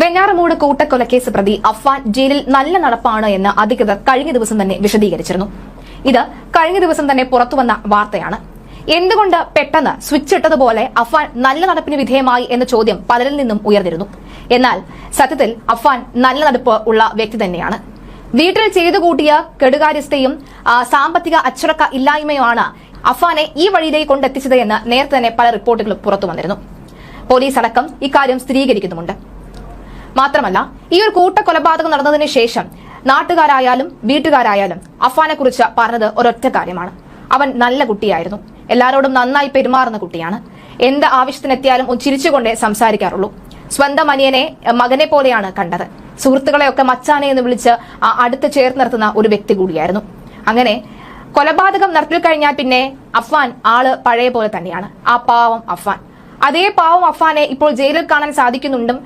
വെഞ്ഞാറമൂട് കൂട്ടക്കൊലക്കേസ് പ്രതി അഫ്വാൻ ജയിലിൽ നല്ല നടപ്പാണ് എന്ന് അധികൃതർ കഴിഞ്ഞ ദിവസം തന്നെ വിശദീകരിച്ചിരുന്നു. ഇത് കഴിഞ്ഞ ദിവസം തന്നെ പുറത്തുവന്ന വാർത്തയാണ്. എന്തുകൊണ്ട് പെട്ടെന്ന് സ്വിച്ച് ഇട്ടതുപോലെ അഫ്വാൻ നല്ല നടപ്പിന് വിധേയമായി എന്ന ചോദ്യം പലരിൽ നിന്നും ഉയർന്നിരുന്നു. എന്നാൽ സത്യത്തിൽ അഫ്വാൻ നല്ല നടപ്പ് ഉള്ള വ്യക്തി തന്നെയാണ്. വീട്ടിൽ ചെയ്തു കൂട്ടിയ കെടുകാര്യസ്ഥയും സാമ്പത്തിക അച്ചടക്ക ഇല്ലായ്മയുമാണ് അഫ്വാനെ ഈ വഴിയിലേക്ക് കൊണ്ടെത്തിച്ചത് എന്ന് നേരത്തെ തന്നെ പല റിപ്പോർട്ടുകളും പുറത്തു വന്നിരുന്നു. പോലീസ് അടക്കം ഇക്കാര്യം സ്ഥിരീകരിക്കുന്നുമുണ്ട്. മാത്രമല്ല ഈ ഒരു കൂട്ട കൊലപാതകം നടന്നതിന് ശേഷം നാട്ടുകാരായാലും വീട്ടുകാരായാലും അഫാനെ കുറിച്ച് പറഞ്ഞത് ഒരൊറ്റ കാര്യമാണ്. അവൻ നല്ല കുട്ടിയായിരുന്നു. എല്ലാരോടും നന്നായി പെരുമാറുന്ന കുട്ടിയാണ്. എന്ത് ആവശ്യത്തിനെത്തിയാലും ചിരിച്ചുകൊണ്ടേ സംസാരിക്കാറുള്ളൂ. സ്വന്തം അനിയനെ മകനെ പോലെയാണ് കണ്ടത്. സുഹൃത്തുക്കളെയൊക്കെ മച്ചാനെ എന്ന് വിളിച്ച് അടുത്ത് ചേർത്ത് നിർത്തുന്ന ഒരു വ്യക്തി കൂടിയായിരുന്നു. അങ്ങനെ കൊലപാതകം നടത്തി കഴിഞ്ഞാൽ പിന്നെ അഫ്വാൻ ആൾ പഴയ പോലെ തന്നെയാണ്. ആ പാവം അഫ്വാൻ. അതേ പാവം അഫാനെ ഇപ്പോൾ ജയിലിൽ കാണാൻ സാധിക്കുന്നുണ്ടും.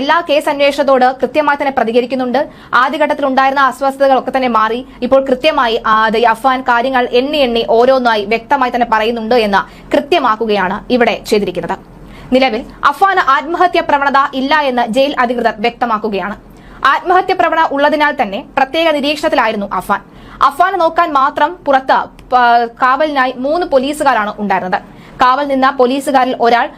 എല്ലാ കേസ് അന്വേഷണത്തോട് കൃത്യമായി തന്നെ പ്രതികരിക്കുന്നുണ്ട്. ആദ്യഘട്ടത്തിൽ ഉണ്ടായിരുന്ന അസ്വസ്ഥതകളൊക്കെ തന്നെ മാറി. ഇപ്പോൾ കൃത്യമായി അഫാൻ കാര്യങ്ങൾ എണ്ണി എണ്ണി ഓരോന്നായി വ്യക്തമായി തന്നെ പറയുന്നുണ്ട് എന്ന് കൃത്യമാക്കുകയാണ് ഇവിടെ ചെയ്തിരിക്കുന്നത്. നിലവിൽ അഫാന് ആത്മഹത്യ പ്രവണത ഇല്ല എന്ന് ജയിൽ അധികൃതർ വ്യക്തമാക്കുകയാണ്. ആത്മഹത്യ പ്രവണത ഉള്ളതിനാൽ തന്നെ പ്രത്യേക നിരീക്ഷണത്തിലായിരുന്നു അഫാൻ അഫാനെ നോക്കാൻ മാത്രം പുറത്ത് കാവലിനായി മൂന്ന് പോലീസുകാരാണ് ഉണ്ടായിരുന്നത്. കാവൽ നിന്ന പോലീസുകാരിൽ ഒരാൾ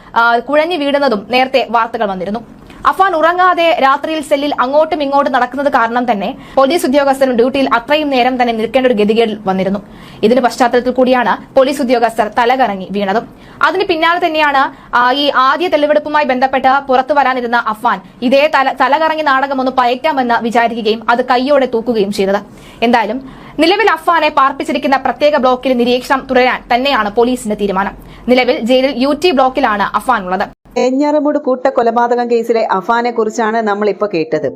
കുഴഞ്ഞു വീഴുന്നതും നേരത്തെ വാർത്തകൾ വന്നിരുന്നു. അഫാൻ ഉറങ്ങാതെ രാത്രിയിൽ സെല്ലിൽ അങ്ങോട്ടും ഇങ്ങോട്ടും നടക്കുന്നത് കാരണം തന്നെ പോലീസ് ഉദ്യോഗസ്ഥരും ഡ്യൂട്ടിയിൽ അത്രയും നേരം തന്നെ നിൽക്കേണ്ട ഒരു ഗതികേടിൽ വന്നിരുന്നു. ഇതിന് പശ്ചാത്തലത്തിൽ കൂടിയാണ് പോലീസ് ഉദ്യോഗസ്ഥർ തലകറങ്ങി വീണതും. അതിന് പിന്നാലെ തന്നെയാണ് ഈ ആദ്യ തെളിവെടുപ്പുമായി ബന്ധപ്പെട്ട് പുറത്തു വരാനിരുന്ന അഫാൻ ഇതേ തല തലകറങ്ങി നാടകം ഒന്ന് പയറ്റാമെന്ന് വിചാരിക്കുകയും അത് കൈയോടെ തൂക്കുകയും ചെയ്തത്. എന്തായാലും നിലവിൽ അഫ്വാനെ പാർപ്പിച്ചിരിക്കുന്ന പ്രത്യേക ബ്ലോക്കിൽ നിരീക്ഷണം തുടരാൻ തന്നെയാണ് പോലീസിന്റെ തീരുമാനം. നിലവിൽ ജയിലിൽ യു ടി ബ്ലോക്കിലാണ് അഫാൻ ഉള്ളത്. എഞ്ഞാറമൂട് കൂട്ടക്കൊലപാതകം കേസിലെ അഫാനെ കുറിച്ചാണ് നമ്മൾ ഇപ്പൊ കേട്ടത്.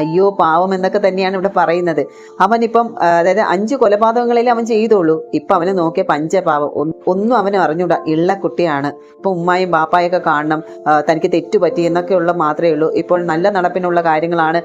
അയ്യോ പാവം എന്നൊക്കെ തന്നെയാണ് ഇവിടെ പറയുന്നത്. അവൻ ഇപ്പം അതായത് അഞ്ച് കൊലപാതകങ്ങളിൽ അവൻ ചെയ്തോളൂ ഇപ്പൊ അവനെ നോക്കിയ പഞ്ചപാവം. ഒന്ന് അവനെ അറിഞ്ഞൂടാ. ഇള്ള കുട്ടിയാണ്. ഇപ്പൊ ഉമ്മായും ബാപ്പായൊക്കെ കാണണം. തനിക്ക് തെറ്റുപറ്റി എന്നൊക്കെയുള്ള മാത്രമേ ഉള്ളൂ. ഇപ്പോൾ നല്ല നടപ്പിനുള്ള കാര്യങ്ങളാണ്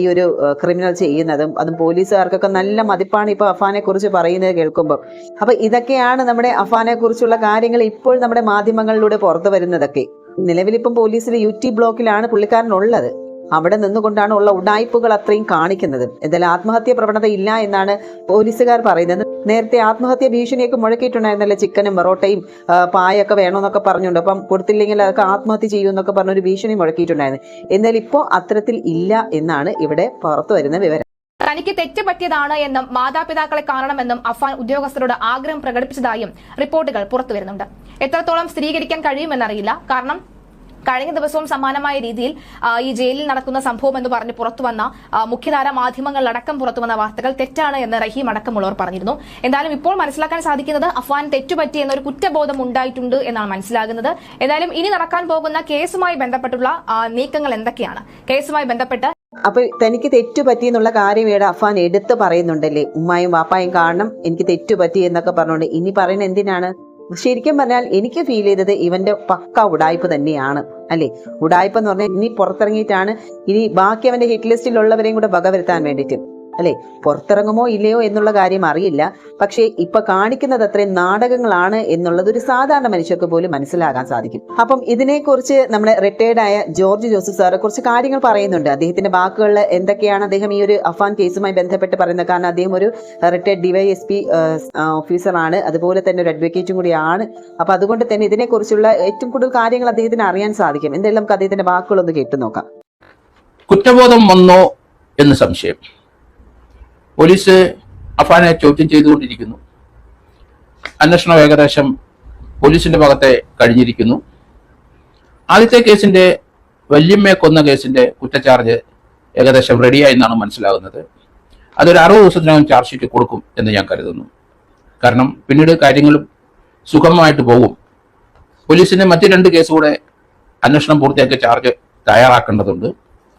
ഈ ഒരു ക്രിമിനൽ ചെയ്യുന്നതും. അതും പോലീസുകാർക്കൊക്കെ നല്ല മതിപ്പാണ് ഇപ്പൊ അഫാനെ കുറിച്ച് പറയുന്നത് കേൾക്കുമ്പോൾ അപ്പൊ ഇതൊക്കെയാണ് നമ്മുടെ അഫാനെ കുറിച്ചുള്ള കാര്യങ്ങൾ ഇപ്പോൾ നമ്മുടെ മാധ്യമങ്ങളിലൂടെ പുറത്തു വരുന്നതൊക്കെ. നിലവിലിപ്പം പോലീസിലെ യു ടി ബ്ലോക്കിലാണ് പുള്ളിക്കാരൻ ഉള്ളത്. അവിടെ നിന്നുകൊണ്ടാണ് ഉള്ള ഉടായ്പകൾ അത്രയും കാണിക്കുന്നത്. എന്തായാലും ആത്മഹത്യ പ്രവണത ഇല്ല എന്നാണ് പോലീസുകാർ പറയുന്നത്. നേരത്തെ ആത്മഹത്യ ഭീഷണിയൊക്കെ മുഴക്കിയിട്ടുണ്ടായിരുന്നല്ലേ ചിക്കനും പൊറോട്ടയും പായൊക്കെ വേണമെന്നൊക്കെ പറഞ്ഞുണ്ട് അപ്പം കൊടുത്തില്ലെങ്കിൽ അതൊക്കെ ആത്മഹത്യ ചെയ്യുമെന്നൊക്കെ പറഞ്ഞൊരു ഭീഷണി മുഴക്കിയിട്ടുണ്ടായിരുന്നു. എന്നാൽ ഇപ്പോൾ അത്തരത്തിൽ ഇല്ല എന്നാണ് ഇവിടെ പുറത്തു വരുന്ന വിവരം. തനിക്ക് തെറ്റ് പറ്റിയതാണ് എന്നും മാതാപിതാക്കളെ കാണണമെന്നും അഫാൻ ഉദ്യോഗസ്ഥരോട് ആഗ്രഹം പ്രകടിപ്പിച്ചതായും റിപ്പോർട്ടുകൾ പുറത്തുവരുന്നുണ്ട് എത്രത്തോളം സ്ഥിരീകരിക്കാൻ കഴിയുമെന്നറിയില്ല. കാരണം കഴിഞ്ഞ ദിവസവും സമാനമായ രീതിയിൽ ഈ ജയിലിൽ നടക്കുന്ന സംഭവം എന്ന് പറഞ്ഞ് പുറത്തുവന്ന മുഖ്യധാര മാധ്യമങ്ങളിലടക്കം പുറത്തുവന്ന വാർത്തകൾ തെറ്റാണ് എന്ന് റഹീം അടക്കമുള്ളവർ പറഞ്ഞിരുന്നു. എന്തായാലും ഇപ്പോൾ മനസ്സിലാക്കാൻ സാധിക്കുന്നത് അഫ്വാൻ തെറ്റുപറ്റി എന്നൊരു കുറ്റബോധം ഉണ്ടായിട്ടുണ്ട് എന്നാണ് മനസ്സിലാകുന്നത്. എന്തായാലും ഇനി നടക്കാൻ പോകുന്ന കേസുമായി ബന്ധപ്പെട്ടുള്ള നീക്കങ്ങൾ എന്തൊക്കെയാണ്? കേസുമായി ബന്ധപ്പെട്ട് അപ്പൊ തനിക്ക് തെറ്റു പറ്റി എന്നുള്ള കാര്യം ഇവിടെ അഫാൻ എടുത്ത് പറയുന്നുണ്ടല്ലേ? ഉമ്മായും വാപ്പായും കാണണം എനിക്ക് തെറ്റു പറ്റി എന്നൊക്കെ പറഞ്ഞുകൊണ്ട് ഇനി പറയുന്നത് എന്തിനാണ്? ശരിക്കും പറഞ്ഞാൽ എനിക്ക് ഫീൽ ചെയ്തത് ഇവന്റെ പക്ക ഉടായ്പ തന്നെയാണ് അല്ലേ? ഉടായ്പ എന്ന് പറഞ്ഞാൽ ഇനി പുറത്തിറങ്ങിയിട്ടാണ് ഇനി ബാക്കി അവന്റെ ഹിറ്റ് ലിസ്റ്റിലുള്ളവരെയും കൂടെ വകവരുത്താൻ വേണ്ടിയിട്ട്. അല്ലെ? പുറത്തിറങ്ങുമോ ഇല്ലയോ എന്നുള്ള കാര്യം അറിയില്ല. പക്ഷേ ഇപ്പൊ കാണിക്കുന്നത് അത്രയും നാടകങ്ങളാണ് എന്നുള്ളത് ഒരു സാധാരണ മനുഷ്യർക്ക് പോലും മനസ്സിലാകാൻ സാധിക്കും. അപ്പം ഇതിനെക്കുറിച്ച് നമ്മുടെ റിട്ടയർഡ് ആയ ജോർജ് ജോസഫ് സാറെ കുറച്ച് കാര്യങ്ങൾ പറയുന്നുണ്ട്. അദ്ദേഹത്തിന്റെ വാക്കുകളിൽ എന്തൊക്കെയാണ് അദ്ദേഹം ഈ ഒരു അഫാൻ കേസുമായി ബന്ധപ്പെട്ട് പറയുന്നത്? കാരണം അദ്ദേഹം ഒരു റിട്ടയർഡ് ഡിവൈഎസ്പി ഓഫീസറാണ് അതുപോലെ തന്നെ ഒരു അഡ്വക്കേറ്റും കൂടിയാണ്. അപ്പൊ അതുകൊണ്ട് തന്നെ ഇതിനെക്കുറിച്ചുള്ള ഏറ്റവും കൂടുതൽ കാര്യങ്ങൾ അദ്ദേഹത്തിന് അറിയാൻ സാധിക്കും. എന്തായാലും നമുക്ക് അദ്ദേഹത്തിന്റെ വാക്കുകളൊന്ന് കേട്ടു നോക്കാം കുറ്റബോധം വന്നോ എന്ന് സംശയം. പോലീസ് അഫാനെ ചോദ്യം ചെയ്തുകൊണ്ടിരിക്കുന്നു. അന്വേഷണം ഏകദേശം പോലീസിന്റെ ഭാഗത്തെ കഴിഞ്ഞിരിക്കുന്നു. ആദ്യത്തെ കേസിന്റെ വല്യമ്മയെ കൊന്ന കേസിന്റെ കുറ്റചാർജ് ഏകദേശം റെഡിയായി എന്നാണ് മനസ്സിലാകുന്നത്. അതൊരു അറുപത് ദിവസത്തിനകം ചാർജ് ഷീറ്റ് കൊടുക്കും എന്ന് ഞാൻ കരുതുന്നു. കാരണം പിന്നീട് കാര്യങ്ങൾ സുഗമമായിട്ട് പോകും. പോലീസിന് മറ്റു രണ്ട് കേസ് കൂടെ അന്വേഷണം പൂർത്തിയാക്കിയ ചാർജ് തയ്യാറാക്കേണ്ടതുണ്ട്.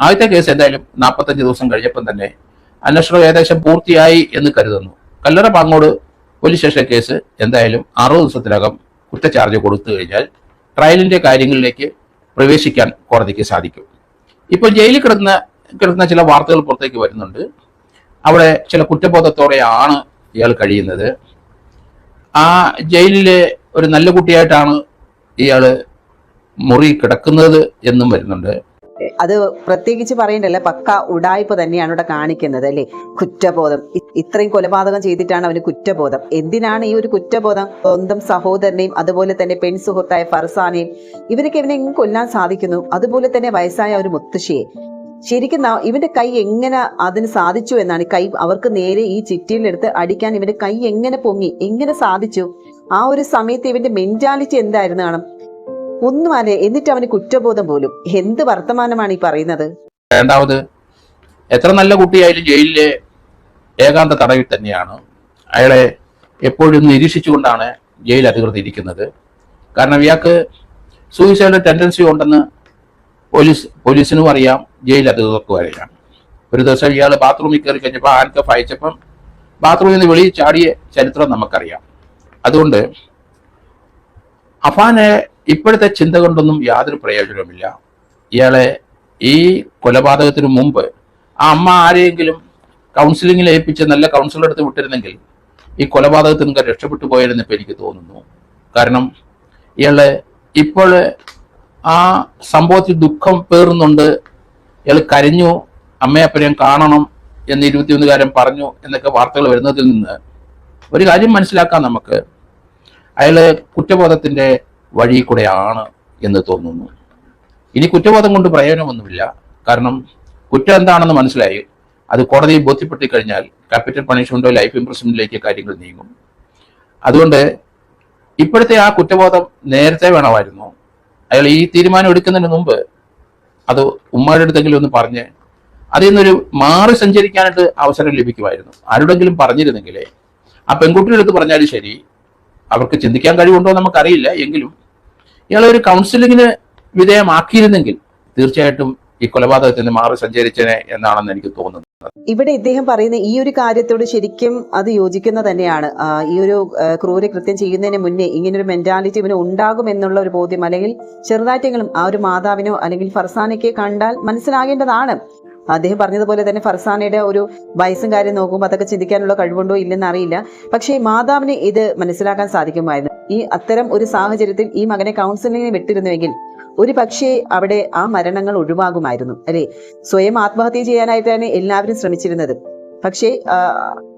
ആദ്യത്തെ കേസ് എന്തായാലും നാൽപ്പത്തഞ്ച് ദിവസം കഴിഞ്ഞപ്പം തന്നെ അന്വേഷണം ഏകദേശം പൂർത്തിയായി എന്ന് കരുതുന്നു. Kallara Pangode police station case എന്തായാലും അറുപത് ദിവസത്തിനകം കുറ്റചാർജ് കൊടുത്തു കഴിഞ്ഞാൽ ട്രയലിന്റെ കാര്യങ്ങളിലേക്ക് പ്രവേശിക്കാൻ കോടതിക്ക് സാധിക്കും. ഇപ്പോൾ ജയിലിൽ കിടന്ന കിടക്കുന്ന ചില വാർത്തകൾ പുറത്തേക്ക് വരുന്നുണ്ട്. അവിടെ ചില കുറ്റബോധത്തോടെയാണ് ഇയാൾ കഴിയുന്നത്. ആ ജയിലിലെ ഒരു നല്ല കുട്ടിയായിട്ടാണ് ഇയാൾ മുറി കിടക്കുന്നത് എന്നും വരുന്നുണ്ട്. അത് പ്രത്യേകിച്ച് പറയണ്ടല്ല പക്ക ഉടായ്പ തന്നെയാണ് ഇവിടെ കാണിക്കുന്നത് അല്ലേ? കുറ്റബോധം. ഇത്രയും കൊലപാതകം ചെയ്തിട്ടാണ് അവന് കുറ്റബോധം. എന്തിനാണ് ഈ ഒരു കുറ്റബോധം? സ്വന്തം സഹോദരനെയും അതുപോലെ തന്നെ പെൺ സുഹൃത്തായ ഫർസാനെയും ഇവനെ എങ്ങനെ കൊല്ലാൻ സാധിക്കുന്നു. അതുപോലെ തന്നെ വയസ്സായ ഒരു മുത്തശ്ശിയെ. ശരിക്കും ഇവന്റെ കൈ എങ്ങനെ അതിന് സാധിച്ചു എന്നാണ് കൈ അവർക്ക് നേരെ ഈ ചിറ്റിയിലെടുത്ത് അടിക്കാൻ ഇവന്റെ കൈ എങ്ങനെ പൊങ്ങി? എങ്ങനെ സാധിച്ചു? ആ ഒരു സമയത്ത് ഇവന്റെ മെന്റാലിറ്റി എന്തായിരുന്നു കാണും? ഒന്നും അല്ലേ എന്നിട്ട് അവന് കുറ്റബോധം പോലും. എന്ത് വർത്തമാനമാണ് ഈ പറയുന്നത്? രണ്ടാമത് എത്ര നല്ല കുട്ടിയായാലും ജയിലിലെ ഏകാന്ത തടവിൽ തന്നെയാണ്. അയാളെ എപ്പോഴും നിരീക്ഷിച്ചുകൊണ്ടാണ് ജയിൽ അധികൃതർ ഇരിക്കുന്നത്. കാരണം ഇയാൾക്ക് സൂയിസൈഡ് ടെൻഡൻസി ഉണ്ടെന്ന് പോലീസ് പോലീസിനും അറിയാം ജയിൽ അധികൃതർക്കും അറിയാം. ഒരു ദിവസം ഇയാൾ ബാത്റൂമിൽ കയറി കഴിഞ്ഞപ്പോൾ ആൻകഫ് അയച്ചപ്പം ബാത്റൂമിൽ നിന്ന് വെളിയിൽ ചാടിയ ചരിത്രം നമുക്കറിയാം. അതുകൊണ്ട് അഫാനെ ഇപ്പോഴത്തെ ചിന്ത കൊണ്ടൊന്നും യാതൊരു പ്രയോജനവുമില്ല. ഇയാളെ ഈ കൊലപാതകത്തിന് മുമ്പ് ആ അമ്മ ആരെയെങ്കിലും കൗൺസിലിങ്ങിൽ ഏൽപ്പിച്ച് നല്ല കൗൺസിലർ എടുത്ത് വിട്ടിരുന്നെങ്കിൽ ഈ കൊലപാതകത്തിൽ നിന്ന് രക്ഷപ്പെട്ടു ഇപ്പം എനിക്ക് തോന്നുന്നു. കാരണം ഇയാളെ ഇപ്പോൾ ആ സംഭവത്തിൽ ദുഃഖം പേറുന്നുണ്ട്. ഇയാൾ കരഞ്ഞു അമ്മയപ്പനെയും കാണണം എന്ന് ഇരുപത്തിയൊന്നുകാരൻ പറഞ്ഞു എന്നൊക്കെ വാർത്തകൾ വരുന്നതിൽ നിന്ന് ഒരു കാര്യം മനസ്സിലാക്കാം നമുക്ക്. അയാൾ കുറ്റബോധത്തിന്റെ വഴി കൂടെയാണ് എന്ന് തോന്നുന്നു. ഇനി കുറ്റബോധം കൊണ്ട് പ്രയോജനമൊന്നുമില്ല. കാരണം കുറ്റം എന്താണെന്ന് മനസ്സിലായി. അത് കോടതിയിൽ ബോധ്യപ്പെട്ടി കഴിഞ്ഞാൽ ക്യാപിറ്റൽ പണിഷ്മെന്റോ ലൈഫ് ഇംപ്രസ്മെന്റിലേക്ക് കാര്യങ്ങൾ നീങ്ങും. അതുകൊണ്ട് ഇപ്പോഴത്തെ ആ കുറ്റബോധം നേരത്തെ വേണമായിരുന്നു. അയാൾ ഈ തീരുമാനം എടുക്കുന്നതിന് മുമ്പ് അത് ഉമ്മയുടെ അടുത്തെങ്കിലും ഒന്ന് പറഞ്ഞ് അതിൽ നിന്നൊരു മാറി സഞ്ചരിക്കാനായിട്ട് അവസരം ലഭിക്കുമായിരുന്നു. ആരുടെങ്കിലും പറഞ്ഞിരുന്നെങ്കിലേ ആ പെൺകുട്ടിയുടെ അടുത്ത് പറഞ്ഞാലും ശരി. അവർക്ക് ചിന്തിക്കാൻ കഴിവുണ്ടോ നമുക്കറിയില്ല. എങ്കിലും ഇയാളെ ഒരു കൗൺസിലിങ്ങിന് വിധേയമാക്കിയിരുന്നെങ്കിൽ തീർച്ചയായിട്ടും ഈ കൊലപാതകത്തിൽ നിന്ന് മാറി സഞ്ചരിച്ചനെ എന്നാണെന്ന് എനിക്ക് തോന്നുന്നത് ഇവിടെ ഇദ്ദേഹം പറയുന്ന ഈ ഒരു കാര്യത്തോട് ശരിക്കും അത് യോജിക്കുന്ന തന്നെയാണ്. ഈ ഒരു ക്രൂര കൃത്യം ചെയ്യുന്നതിന് മുന്നേ ഇങ്ങനൊരു മെന്റാലിറ്റി ഇവന് ഉണ്ടാകും എന്നുള്ള ഒരു ബോധ്യം അല്ലെങ്കിൽ ചെറുതായിട്ടെങ്കിലും ആ ഒരു മാതാവിനോ അല്ലെങ്കിൽ ഫർസാനയ്ക്ക് കണ്ടാൽ മനസ്സിലാകേണ്ടതാണ്. അദ്ദേഹം പറഞ്ഞതുപോലെ തന്നെ ഫർസാനയുടെ ഒരു വയസ്സും കാര്യം നോക്കുമ്പോൾ അതൊക്കെ ചിന്തിക്കാനുള്ള കഴിവുണ്ടോ ഇല്ലെന്ന് അറിയില്ല. പക്ഷേ മാതാവിന് ഇത് മനസ്സിലാക്കാൻ സാധിക്കുമായിരുന്നു. ഈ അത്തരം ഒരു സാഹചര്യത്തിൽ ഈ മകനെ കൗൺസിലിങ്ങിന് വിട്ടിരുന്നുവെങ്കിൽ ഒരു പക്ഷേ അവിടെ ആ മരണങ്ങൾ ഒഴിവാകുമായിരുന്നു അല്ലെ? സ്വയം ആത്മഹത്യ ചെയ്യാനായിട്ടാണ് എല്ലാവരും ശ്രമിച്ചിരുന്നത്. പക്ഷേ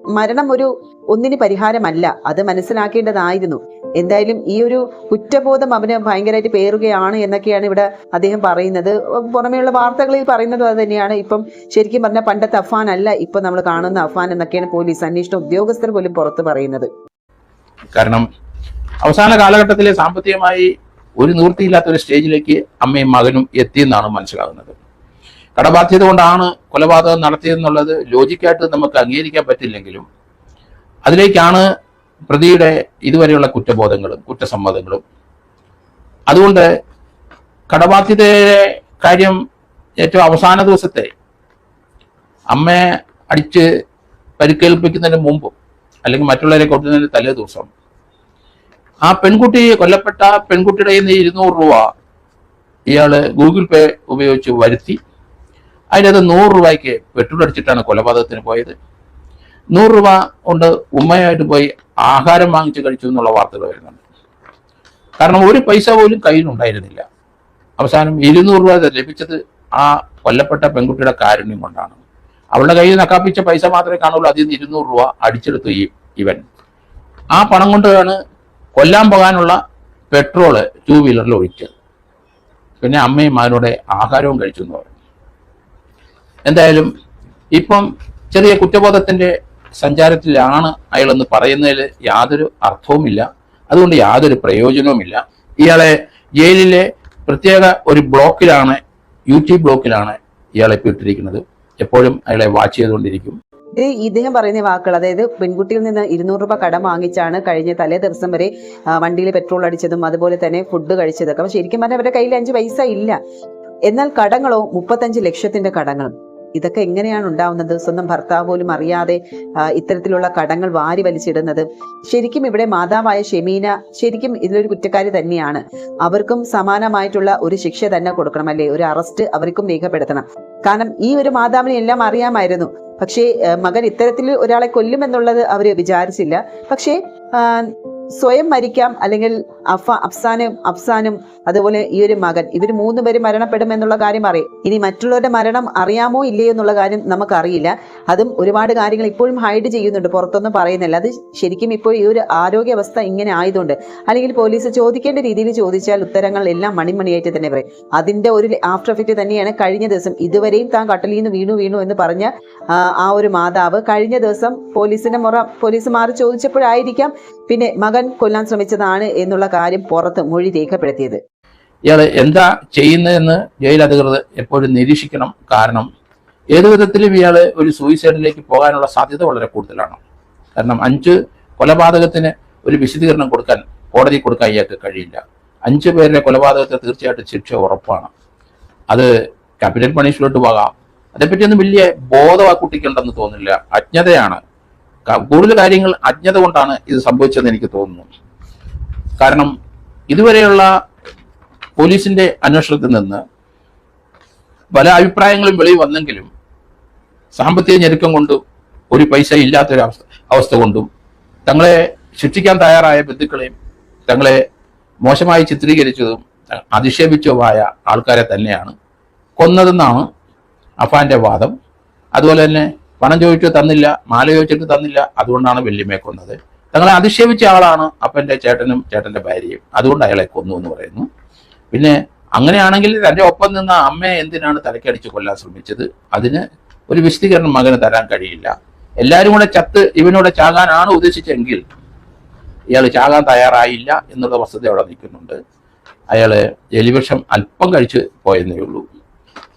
മരണം ഒരു ഒന്നിന് പരിഹാരമല്ല. അത് മനസ്സിലാക്കേണ്ടതായിരുന്നു. എന്തായാലും ഈ ഒരു കുറ്റബോധം അവന് ഭയങ്കരമായിട്ട് പേറുകയാണ് എന്നൊക്കെയാണ് ഇവിടെ അദ്ദേഹം പറയുന്നത്. പുറമെയുള്ള വാർത്തകളിൽ പറയുന്നതും അത് തന്നെയാണ്. ഇപ്പം ശരിക്കും പറഞ്ഞാൽ പണ്ടത്തെ അഫാൻ അല്ല ഇപ്പൊ നമ്മൾ കാണുന്ന അഫാൻ എന്നൊക്കെയാണ് പോലീസ് അന്വേഷണ ഉദ്യോഗസ്ഥർ പോലും പുറത്ത് പറയുന്നത്. കാരണം അവസാന കാലഘട്ടത്തിലെ സാമ്പത്തികമായി ഒരു നിവൃത്തിയില്ലാത്ത ഒരു സ്റ്റേജിലേക്ക് അമ്മയും മകനും എത്തിയെന്നാണ് മനസ്സിലാകുന്നത്. കടബാധ്യത കൊണ്ടാണ് കൊലപാതകം നടത്തിയതെന്നുള്ളത് ലോജിക്കായിട്ട് നമുക്ക് അംഗീകരിക്കാൻ പറ്റില്ലെങ്കിലും അതിലേക്കാണ് പ്രതിയുടെ ഇതുവരെയുള്ള കുറ്റബോധങ്ങളും കുറ്റസമ്മതങ്ങളും. അതുകൊണ്ട് കടബാധ്യതയുടെ കാര്യം ഏറ്റവും അവസാന ദിവസത്തെ അമ്മയെ അടിച്ച് പരിക്കേൽപ്പിക്കുന്നതിന് മുമ്പും അല്ലെങ്കിൽ മറ്റുള്ളവരെ കൊണ്ടുവന്നതിന് തലേ ദിവസം ആ പെൺകുട്ടി കൊല്ലപ്പെട്ട പെൺകുട്ടിയുടെ നിന്ന് ഇരുന്നൂറ് രൂപ ഇയാൾ ഗൂഗിൾ പേ ഉപയോഗിച്ച് വരുത്തി. അതിനകത്ത് നൂറ് രൂപയ്ക്ക് പെട്രോൾ അടിച്ചിട്ടാണ് കൊലപാതകത്തിന് പോയത്. നൂറ് രൂപ കൊണ്ട് ഉമ്മയായിട്ട് പോയി ആഹാരം വാങ്ങിച്ച് കഴിച്ചു എന്നുള്ള വാർത്തകൾ വരുന്നുണ്ട്. കാരണം ഒരു പൈസ പോലും കയ്യിലുണ്ടായിരുന്നില്ല അവസാനം ഇരുന്നൂറ് രൂപ ലഭിച്ചത് ആ കൊല്ലപ്പെട്ട പെൺകുട്ടിയുടെ കാരുണ്യം കൊണ്ടാണ്. അവളുടെ കയ്യിൽ നക്കാപ്പിച്ച പൈസ മാത്രമേ കാണുള്ളൂ അതിൽ നിന്ന് ഇരുന്നൂറ് രൂപ അടിച്ചെടുത്തു ഈ ഇവൻ. ആ പണം കൊണ്ടാണ് കൊല്ലാൻ പോകാനുള്ള പെട്രോൾ ടൂ വീലറിൽ ഒഴിച്ചത് പിന്നെ അമ്മയും മകനോടെ ആഹാരവും കഴിച്ചു എന്ന് പറഞ്ഞു. എന്തായാലും ഇപ്പം ചെറിയ കുറ്റബോധത്തിന്റെ സഞ്ചാരത്തിലാണ് അയാളെന്ന് പറയുന്നതിൽ യാതൊരു അർത്ഥവുമില്ല. അതുകൊണ്ട് യാതൊരു പ്രയോജനവുമില്ല. ഇയാളെ ജയിലിലെ പ്രത്യേക ഒരു ബ്ലോക്കിലാണ് യു ടി ബ്ലോക്കിലാണ് ഇയാളെ ഇട്ടിരിക്കുന്നത് എപ്പോഴും അയാളെ വാച്ച് ചെയ്തുകൊണ്ടിരിക്കും. ഇദ്ദേഹം പറയുന്ന വാക്കുകൾ അതായത് പെൺകുട്ടിയിൽ നിന്ന് ഇരുന്നൂറ് രൂപ കടം വാങ്ങിച്ചാണ് കഴിഞ്ഞ തലേ ദിവസം വരെ വണ്ടിയിൽ പെട്രോൾ അടിച്ചതും അതുപോലെ തന്നെ ഫുഡ് കഴിച്ചതൊക്കെ. ശരിക്കും പറഞ്ഞാൽ അവരുടെ കയ്യിൽ അഞ്ച് പൈസ ഇല്ല. എന്നാൽ കടങ്ങളോ മുപ്പത്തഞ്ച് ലക്ഷത്തിന്റെ കടങ്ങളും ഇതൊക്കെ എങ്ങനെയാണ് ഉണ്ടാവുന്നത്? സ്വന്തം ഭർത്താവ് പോലും അറിയാതെ ഇത്തരത്തിലുള്ള കടങ്ങൾ വാരി വലിച്ചിടുന്നത്. ശരിക്കും ഇവിടെ മാതാവായ ഷെമീന ശരിക്കും ഇതിലൊരു കുറ്റക്കാരി തന്നെയാണ്. അവർക്കും സമാനമായിട്ടുള്ള ഒരു ശിക്ഷ തന്നെ കൊടുക്കണം അല്ലേ? ഒരു അറസ്റ്റ് അവർക്കും രേഖപ്പെടുത്തണം. കാരണം ഈ ഒരു മാതാവിനെ എല്ലാം അറിയാമായിരുന്നു. പക്ഷേ മകൻ ഇത്തരത്തിൽ ഒരാളെ കൊല്ലുമെന്നുള്ളത് അവർ വിചാരിച്ചില്ല. പക്ഷേ സ്വയം മരിക്കാം. അല്ലെങ്കിൽ അഫ അഫ്സാനും അഫ്സാനും അതുപോലെ ഈ ഒരു മകൻ. ഇവർ മൂന്ന് പേര് മരണപ്പെടും എന്നുള്ള കാര്യം അറിയും. ഇനി മറ്റുള്ളവരുടെ മരണം അറിയാമോ ഇല്ലയോ എന്നുള്ള കാര്യം നമുക്കറിയില്ല. അതും ഒരുപാട് കാര്യങ്ങൾ ഇപ്പോഴും ഹൈഡ് ചെയ്യുന്നുണ്ട്. പുറത്തൊന്നും പറയുന്നില്ല. അത് ശരിക്കും ഇപ്പോൾ ഈ ഒരു ആരോഗ്യാവസ്ഥ ഇങ്ങനെ ആയതുകൊണ്ട്. അല്ലെങ്കിൽ പോലീസ് ചോദിക്കേണ്ട രീതിയിൽ ചോദിച്ചാൽ ഉത്തരങ്ങൾ എല്ലാം മണിമണിയായിട്ട് തന്നെ പറയും. അതിന്റെ ഒരു ആഫ്റ്റർ എഫക്റ്റ് തന്നെയാണ് കഴിഞ്ഞ ദിവസം. ഇതുവരെയും താൻ കട്ടലിൽ നിന്ന് വീണു വീണു എന്ന് പറഞ്ഞ ആ, ഒരു മാതാവ് കഴിഞ്ഞ ദിവസം പോലീസിന്റെ മുറ പോലീസ് മാറി ചോദിച്ചപ്പോഴായിരിക്കാം പിന്നെ മകൻ കൊല്ലാൻ ശ്രമിച്ചതാണ് എന്നുള്ള കാര്യം പുറത്ത് മൊഴി രേഖപ്പെടുത്തിയത്. ഇയാൾ എന്താ ചെയ്യുന്നതെന്ന് ജയിൽ അധികൃതർ എപ്പോഴും നിരീക്ഷിക്കണം. കാരണം ഏതു വിധത്തിലും ഇയാൾ ഒരു സൂയിസൈഡിലേക്ക് പോകാനുള്ള സാധ്യത വളരെ കൂടുതലാണ്. കാരണം അഞ്ച് കൊലപാതകത്തിന് ഒരു വിശദീകരണം കൊടുക്കാൻ കോടതി കൊടുക്കാൻ ഇയാൾക്ക് കഴിയില്ല. അഞ്ച് പേരുടെ കൊലപാതകത്തെ തീർച്ചയായിട്ടും ശിക്ഷ ഉറപ്പാണ്. അത് ക്യാപിറ്റൽ പണിഷ്മെന്റ് പോകാം. അതേപ്പറ്റിയൊന്നും വലിയ ബോധം ആ കുട്ടിക്കുണ്ടെന്ന് തോന്നില്ല അജ്ഞതയാണ്. കൂടുതൽ കാര്യങ്ങൾ അജ്ഞത കൊണ്ടാണ് ഇത് സംഭവിച്ചതെന്ന് എനിക്ക് തോന്നുന്നു. കാരണം ഇതുവരെയുള്ള പോലീസിന്റെ അന്വേഷണത്തിൽ നിന്ന് പല അഭിപ്രായങ്ങളും വെളിയിൽ വന്നെങ്കിലും സാമ്പത്തിക ഞെരുക്കം കൊണ്ടും ഒരു പൈസ ഇല്ലാത്തൊരു അവസ്ഥ അവസ്ഥ കൊണ്ടും തങ്ങളെ ശിക്ഷിക്കാൻ തയ്യാറായ ബന്ധുക്കളെയും തങ്ങളെ മോശമായി ചിത്രീകരിച്ചതും അധിക്ഷേപിച്ചതുമായ ആൾക്കാരെ തന്നെയാണ് കൊന്നതെന്നാണ് അഫാന്റെ വാദം. അതുപോലെ തന്നെ പണം ചോദിച്ചു തന്നില്ല മാല ചോദിച്ചിട്ട് തന്നില്ല അതുകൊണ്ടാണ് വല്യമ്മയെ കൊന്നത്. തങ്ങളെ അധിക്ഷേപിച്ച ആളാണ് അപ്പന്റെ ചേട്ടനും ചേട്ടന്റെ ഭാര്യയും. അതുകൊണ്ട് അയാളെ കൊന്നു എന്ന് പറയുന്നു. പിന്നെ അങ്ങനെയാണെങ്കിൽ തന്റെ ഒപ്പം നിന്ന അമ്മയെ എന്തിനാണ് തലക്കടിച്ച് കൊല്ലാൻ ശ്രമിച്ചത്? അതിന് ഒരു വിശദീകരണം മകന് തരാൻ കഴിയില്ല. എല്ലാവരും കൂടെ ചത്ത് ഇവനോട് ചാകാനാണ് ഉദ്ദേശിച്ചെങ്കിൽ ഇയാൾ ചാകാൻ തയ്യാറായില്ല എന്നുള്ള വസ്തുത അവിടെ നിൽക്കുന്നുണ്ട്. അയാൾ എലിവിഷം അല്പം കഴിച്ച് പോയെന്നേ ഉള്ളൂ.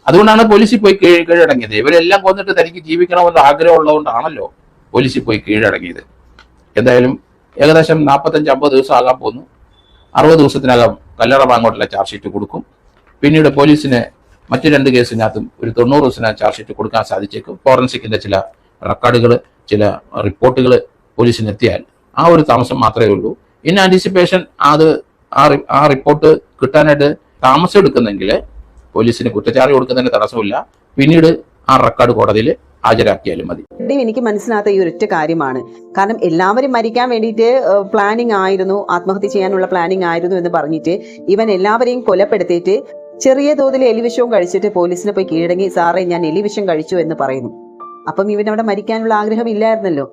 അതുകൊണ്ടാണ് പോലീസിൽ പോയി കീഴ് കീഴടങ്ങിയത്. ഇവരെല്ലാം കൊന്നിട്ട് തനിക്ക് ജീവിക്കണമെന്ന് ആഗ്രഹമുള്ളതുകൊണ്ടാണല്ലോ പോലീസിൽ പോയി കീഴടങ്ങിയത്. എന്തായാലും ഏകദേശം നാൽപ്പത്തഞ്ച് അമ്പത് ദിവസം ആകാൻ പോകുന്നു അറുപത് ദിവസത്തിനകം കല്ലറ ബാങ്കോട്ടിലെ ചാർജ് ഷീറ്റ് കൊടുക്കും. പിന്നീട് പോലീസിന് മറ്റു രണ്ട് കേസിനകത്തും ഒരു തൊണ്ണൂറ് ദിവസത്തിനകം ചാർജ് ഷീറ്റ് കൊടുക്കാൻ സാധിച്ചേക്കും. ഫോറൻസിക്കിന്റെ ചില റെക്കോർഡുകൾ ചില റിപ്പോർട്ടുകൾ പോലീസിന് എത്തിയാൽ ആ ഒരു താമസം മാത്രമേ ഉള്ളൂ. ഇൻ ആന്റിസിപ്പേഷൻ അത് ആ റിപ്പോർട്ട് കിട്ടാനായിട്ട് താമസം എടുക്കുന്നെങ്കിൽ പോലീസിന് കുറ്റച്ചാർജ് കൊടുക്കുന്നതിന് തടസ്സമില്ല. പിന്നീട് ആ റെക്കോർഡ് കോടതിയിൽ ഹാജരാക്കിയാലും മതി. എനിക്ക് മനസ്സിലാത്ത ഈ ഒരൊറ്റ കാര്യമാണ്. കാരണം എല്ലാവരും മരിക്കാൻ വേണ്ടിയിട്ട് പ്ലാനിങ് ആയിരുന്നു ആത്മഹത്യ ചെയ്യാനുള്ള പ്ലാനിങ് ആയിരുന്നു എന്ന് പറഞ്ഞിട്ട് ഇവൻ എല്ലാവരെയും കൊലപ്പെടുത്തിയിട്ട് ചെറിയ തോതിൽ എലിവിഷവും കഴിച്ചിട്ട് പോലീസിനെ പോയി കീഴടങ്ങി സാറേ ഞാൻ എലിവിഷം കഴിച്ചു എന്ന് പറയുന്നു. അപ്പം ഇവൻ അവിടെ മരിക്കാനുള്ള ആഗ്രഹം ഇല്ലായിരുന്നല്ലോ.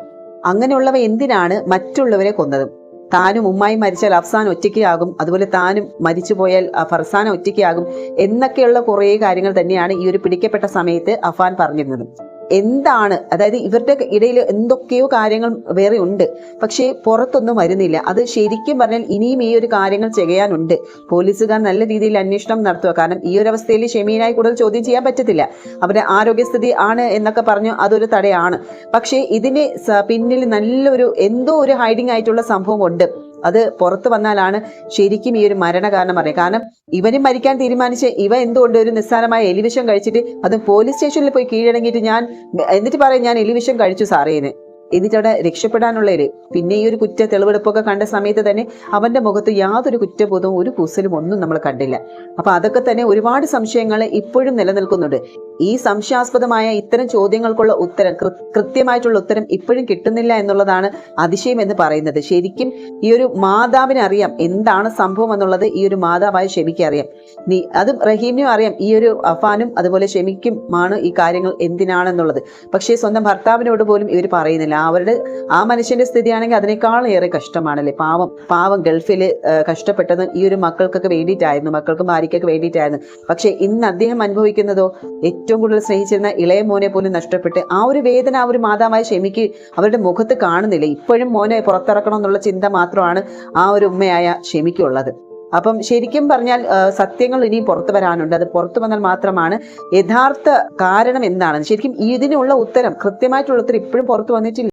അങ്ങനെയുള്ളവ എന്തിനാണ് മറ്റുള്ളവരെ കൊന്നത്? താനും ഉമ്മായി മരിച്ചാൽ അഫ്സാൻ ഒറ്റയ്ക്കാകും. അതുപോലെ താനും മരിച്ചു പോയാൽ ഫർസാന ഒറ്റയ്ക്കാകും എന്നൊക്കെയുള്ള കുറേ കാര്യങ്ങൾ തന്നെയാണ് ഈ ഒരു പിടിക്കപ്പെട്ട സമയത്ത് അഫാൻ പറഞ്ഞിരുന്നത്. എന്താണ് അതായത് ഇവരുടെ ഇടയിൽ എന്തൊക്കെയോ കാര്യങ്ങൾ വേറെ ഉണ്ട് പക്ഷേ പുറത്തൊന്നും വരുന്നില്ല. അത് ശരിക്കും പറഞ്ഞാൽ ഇനിയും ഈ ഒരു കാര്യങ്ങൾ ചെയ്യാനുണ്ട്. പോലീസുകാർ നല്ല രീതിയിൽ അന്വേഷണം നടത്തുക. കാരണം ഈ ഒരു അവസ്ഥയിൽ ഷെമീനായി കൂടുതൽ ചോദ്യം ചെയ്യാൻ പറ്റത്തില്ല. അവരുടെ ആരോഗ്യസ്ഥിതി ആണ് എന്നൊക്കെ പറഞ്ഞു അതൊരു തടയാണ്. പക്ഷേ ഇതിന് പിന്നിൽ നല്ലൊരു എന്തോ ഒരു ഹൈഡിങ് ആയിട്ടുള്ള സംഭവം ഉണ്ട്. അത് പുറത്തു വന്നാലാണ് ശരിക്കും ഈ ഒരു മരണ കാരണം അറിയാം കാരണം ഇവനും മരിക്കാൻ തീരുമാനിച്ച് ഇവ എന്തുകൊണ്ട് ഒരു നിസ്സാരമായ എലിവിഷം കഴിച്ചിട്ട് അത് പോലീസ് സ്റ്റേഷനിൽ പോയി കീഴടങ്ങിയിട്ട് ഞാൻ എന്നിട്ട് പറയും ഞാൻ എലിവിഷം കഴിച്ചു സാറേന്ന് എന്നിട്ട് അവിടെ രക്ഷപ്പെടാനുള്ളൊരു പിന്നെ ഈ ഒരു കുറ്റ തെളിവെടുപ്പൊക്കെ കണ്ട സമയത്ത് തന്നെ അവന്റെ മുഖത്ത് യാതൊരു കുറ്റബോധവും ഒരു കുസലും ഒന്നും നമ്മൾ കണ്ടില്ല. അപ്പൊ അതൊക്കെ തന്നെ ഒരുപാട് സംശയങ്ങൾ ഇപ്പോഴും നിലനിൽക്കുന്നുണ്ട്. ഈ സംശയാസ്പദമായ ഇത്തരം ചോദ്യങ്ങൾക്കുള്ള ഉത്തരം കൃത്യമായിട്ടുള്ള ഉത്തരം ഇപ്പോഴും കിട്ടുന്നില്ല എന്നുള്ളതാണ് അതിശയം എന്ന് പറയുന്നത്. ശരിക്കും ഈ ഒരു മാതാവിന് അറിയാം എന്താണ് സംഭവം എന്നുള്ളത് ഈ ഒരു മാതാവായ ഷെമിക്ക് അറിയാം. നീ അതും റഹീമിനും അറിയാം ഈ ഒരു അഫാനും അതുപോലെ ഷെമിക്കും ആണ് ഈ കാര്യങ്ങൾ എന്തിനാണെന്നുള്ളത്. പക്ഷേ സ്വന്തം ഭർത്താവിനോട് പോലും ഇവർ പറയുന്നില്ല. അവരുടെ ആ മനുഷ്യന്റെ സ്ഥിതിയാണെങ്കിൽ അതിനേക്കാൾ ഏറെ കഷ്ടമാണല്ലേ? പാവം പാവം ഗൾഫിൽ കഷ്ടപ്പെട്ടത് ഈ ഒരു മക്കൾക്കൊക്കെ വേണ്ടിയിട്ടായിരുന്നു മക്കൾക്കും ഭാര്യയ്ക്കൊക്കെ വേണ്ടിയിട്ടായിരുന്നു. പക്ഷേ ഇന്ന് അദ്ദേഹം അനുഭവിക്കുന്നതോ ഏറ്റവും കൂടുതൽ സ്നേഹിച്ചിരുന്ന ഇളയ മോനെ പോലും നഷ്ടപ്പെട്ട് ആ ഒരു വേദന ആ ഒരു മാതാവായ ഷെമിക്ക് അവരുടെ മുഖത്ത് കാണുന്നില്ല. ഇപ്പോഴും മോനെ പുറത്തിറക്കണം എന്നുള്ള ചിന്ത മാത്രമാണ് ആ ഒരു ഉമ്മയായ ഷെമിക്കുള്ളത് അപ്പം ശരിക്കും പറഞ്ഞാൽ സത്യങ്ങൾ ഇനി പുറത്തു വരാനുണ്ട്. അത് പുറത്തു വന്നാൽ മാത്രമാണ് യഥാർത്ഥ കാരണം എന്താണ് ശരിക്കും ഇതിനുള്ള ഉത്തരം കൃത്യമായിട്ടുള്ള ഉത്തരം ഇപ്പോഴും പുറത്തു വന്നിട്ടില്ല.